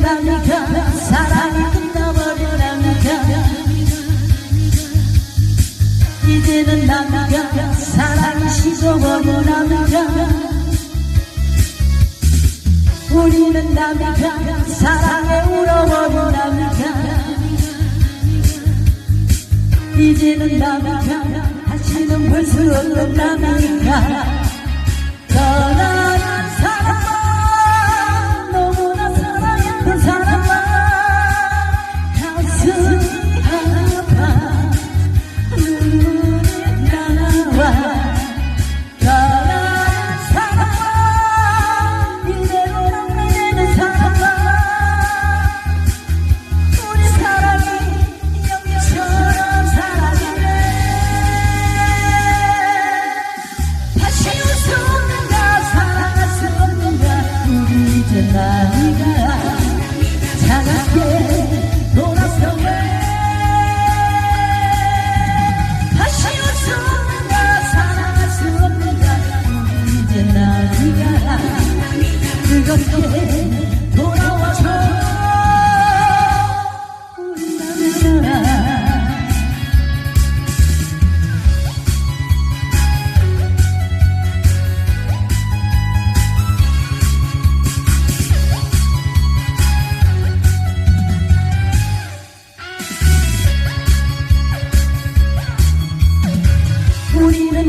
나니까 사랑이 끝나버린 나니까. 이제는 나니까 사랑이 식어버린 나니까. 우리는 나니까 사랑에 울어버린 나니까. 이제는 나니까 다시는 볼수 없는 나니까. 떠나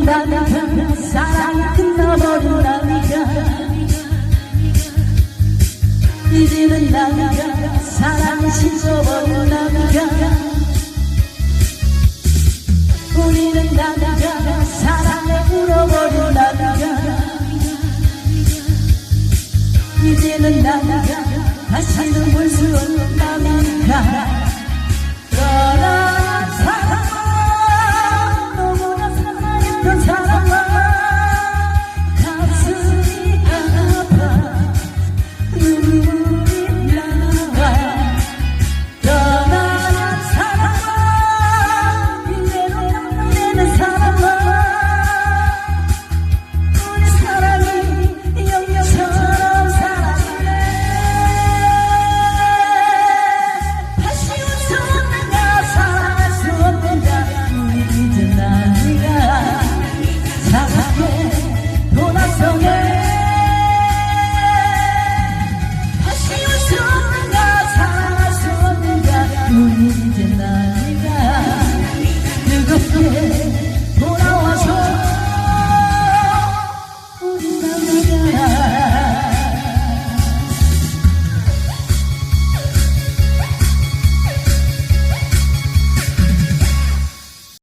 나니까 사랑이 끝나버린 나니까. 이제는 나니까 사랑이 식어버린 나니까. 우리는 나니까 사랑에 울어버린 나니까. 이제는 나니까 다시는 볼수 없는 나니까. 떠난